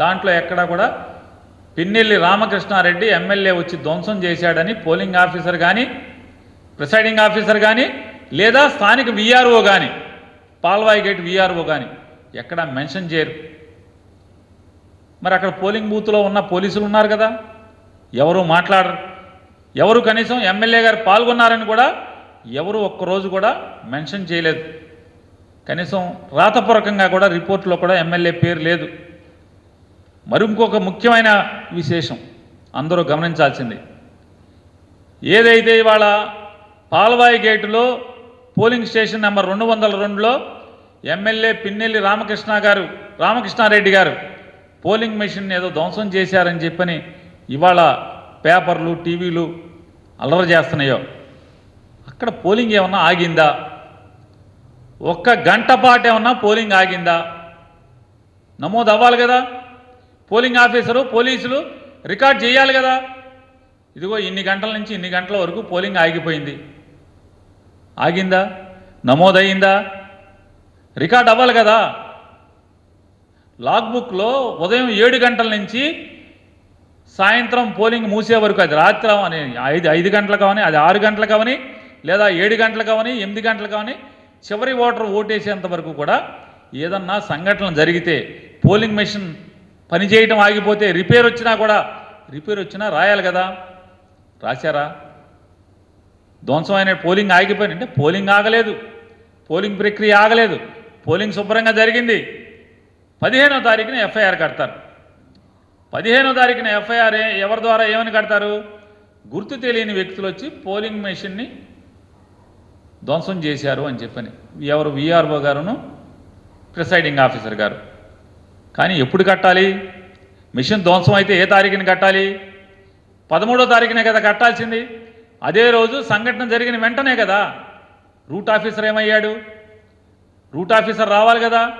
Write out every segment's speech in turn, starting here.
దాంట్లో ఎక్కడా కూడా పిన్నెల్లి రామకృష్ణారెడ్డి ఎమ్మెల్యే వచ్చి ధ్వంసం చేశాడని పోలింగ్ ఆఫీసర్ కానీ ప్రిసైడింగ్ ఆఫీసర్ కానీ లేదా స్థానిక విఆర్ఓ కానీ పాల్వాయి గేట్ విఆర్ఓ కానీ ఎక్కడా మెన్షన్ చేయరు. మరి అక్కడ పోలింగ్ బూత్లో ఉన్న పోలీసులు ఉన్నారు కదా ఎవరు మాట్లాడరు. ఎవరు కనీసం ఎమ్మెల్యే గారు పాల్గొన్నారని కూడా ఎవరు ఒక్కరోజు కూడా మెన్షన్ చేయలేదు. కనీసం రాతపూర్వకంగా కూడా రిపోర్ట్లో కూడా ఎమ్మెల్యే పేరు లేదు. మరి ఇంకొక ముఖ్యమైన విశేషం అందరూ గమనించాల్సింది. ఏదైతే ఇవాళ పాల్వాయి గేటులో పోలింగ్ స్టేషన్ నెంబర్ రెండు వందల రెండులో ఎమ్మెల్యే పిన్నెల్లి రామకృష్ణ గారు రామకృష్ణారెడ్డి గారు పోలింగ్ మెషిన్ ఏదో ధ్వంసం చేశారని చెప్పని ఇవాళ పేపర్లు టీవీలు అల్లరి చేస్తున్నాయో. అక్కడ పోలింగ్ ఏమన్నా ఆగిందా? ఒక్క గంట పాటు ఏమన్నా పోలింగ్ ఆగిందా? నమోదు అవ్వాలి కదా? పోలింగ్ ఆఫీసరు పోలీసులు రికార్డ్ చేయాలి కదా. ఇదిగో ఇన్ని గంటల నుంచి ఇన్ని గంటల వరకు పోలింగ్ ఆగిపోయింది. ఆగిందా? నమోదయ్యిందా రికార్డ్ అవ్వాలి కదా. లాగ్బుక్లో ఉదయం ఏడు గంటల నుంచి సాయంత్రం పోలింగ్ మూసే వరకు అది రాత్రి అని ఐదు ఐదు గంటలు కావని అది ఆరు గంటలు కావని లేదా ఏడు గంటలు కావని ఎనిమిది గంటలు కావని చివరి ఓటర్ ఓటేసేంత వరకు కూడా ఏదన్నా సంఘటన జరిగితే పోలింగ్ మెషిన్ పని చేయటం ఆగిపోతే రిపేర్ వచ్చినా కూడా రిపేర్ వచ్చినా రాయాలి కదా. రాశారా? ధ్వంసమైన పోలింగ్ ఆగిపోయింది. అంటే పోలింగ్ ఆగలేదు. పోలింగ్ ప్రక్రియ ఆగలేదు. పోలింగ్ శుభ్రంగా జరిగింది. పదిహేనో తారీఖున ఎఫ్ఐఆర్ కడతారు. పదిహేనో తారీఖున ఎఫ్ఐఆర్ ఎవరి ద్వారా ఏమని కడతారు? గుర్తు తెలియని వ్యక్తులు వచ్చి పోలింగ్ మెషిన్ని ధ్వంసం చేశారు అని చెప్పని. ఎవరు? విఆర్ఓ గారును ప్రిసైడింగ్ ఆఫీసర్ గారు. కానీ ఎప్పుడు కట్టాలి? మిషన్ ధ్వంసం అయితే ఏ తారీఖున కట్టాలి? పదమూడో తారీఖునే కదా కట్టాల్సింది. అదే రోజు సంఘటన జరిగిన వెంటనే కదా. రూట్ ఆఫీసర్ ఏమయ్యాడు? రూట్ ఆఫీసర్ రావాలి కదా.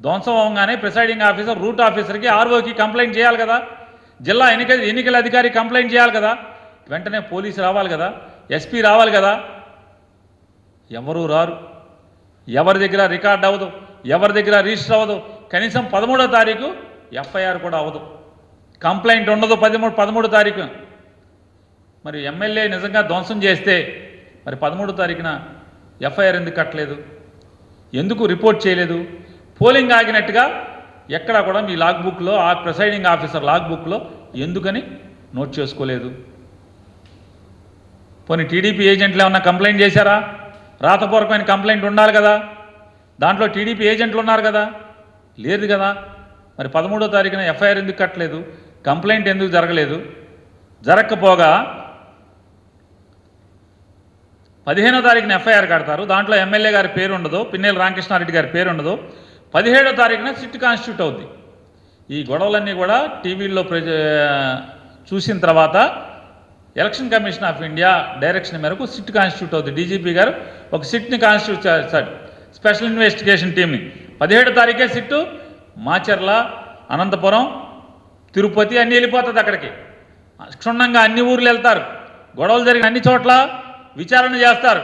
ధ్వంసం అవగానే ప్రిసైడింగ్ ఆఫీసర్ రూట్ ఆఫీసర్కి ఆర్ఓకి కంప్లైంట్ చేయాలి కదా. జిల్లా ఎన్నిక ఎన్నికల అధికారి కంప్లైంట్ చేయాలి కదా. వెంటనే పోలీసు రావాలి కదా. ఎస్పీ రావాలి కదా. ఎవరూ రారు? ఎవరి దగ్గర రికార్డ్ అవ్వదు? ఎవరి దగ్గర రిజిస్టర్ అవ్వదు? కనీసం పదమూడో తారీఖు ఎఫ్ఐఆర్ కూడా అవ్వదు. కంప్లైంట్ ఉండదు పదమూడు పదమూడు తారీఖు. మరి ఎమ్మెల్యే నిజంగా ధ్వంసం చేస్తే మరి పదమూడో తారీఖున ఎఫ్ఐఆర్ ఎందుకు కట్టలేదు? ఎందుకు రిపోర్ట్ చేయలేదు? పోలింగ్ ఆగినట్టుగా ఎక్కడా కూడా మీ లాగ్ బుక్లో ఆ ప్రిసైడింగ్ ఆఫీసర్ లాగ్ బుక్లో ఎందుకని నోట్ చేసుకోలేదు? పోనీ టీడీపీ ఏజెంట్లు ఏమన్నా కంప్లైంట్ చేశారా? రాతపూర్వకమైన కంప్లైంట్ ఉండాలి కదా. దాంట్లో టీడీపీ ఏజెంట్లు ఉన్నారు కదా. లేదు కదా. మరి పదమూడో తారీఖున ఎఫ్ఐఆర్ ఎందుకు కట్టలేదు? కంప్లైంట్ ఎందుకు జరగలేదు? జరగకపోగా పదిహేనో తారీఖున ఎఫ్ఐఆర్ కడతారు. దాంట్లో ఎమ్మెల్యే గారి పేరు ఉండదు పిన్నెల రామకృష్ణారెడ్డి గారి పేరు ఉండదు. పదిహేడో తారీఖున సిట్ కాన్స్టిట్యూట్ అవుద్ది. ఈ గొడవలన్నీ కూడా టీవీల్లో ప్రజ చూసిన తర్వాత election commission of India direction మేరకు సిట్ కాన్స్టిట్యూట్ అవుతుంది డీజీపీ గారు ఒక సిట్ని కాన్స్టిట్యూట్ చేస్తాడు స్పెషల్ ఇన్వెస్టిగేషన్ టీమ్ని పదిహేడు తారీఖే సిట్టు మాచర్ల అనంతపురం తిరుపతి అన్నీ వెళ్ళిపోతుంది అక్కడికి. క్షుణ్ణంగా అన్ని ఊర్లు వెళ్తారు. గొడవలు జరిగిన అన్ని చోట్ల విచారణ చేస్తారు.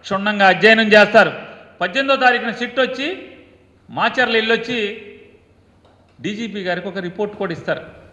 క్షుణ్ణంగా అధ్యయనం చేస్తారు. పద్దెనిమిదో తారీఖున సిట్ వచ్చి మాచర్ల ఇల్లు వచ్చి డీజీపీ గారికి ఒక రిపోర్ట్ కూడా ఇస్తారు.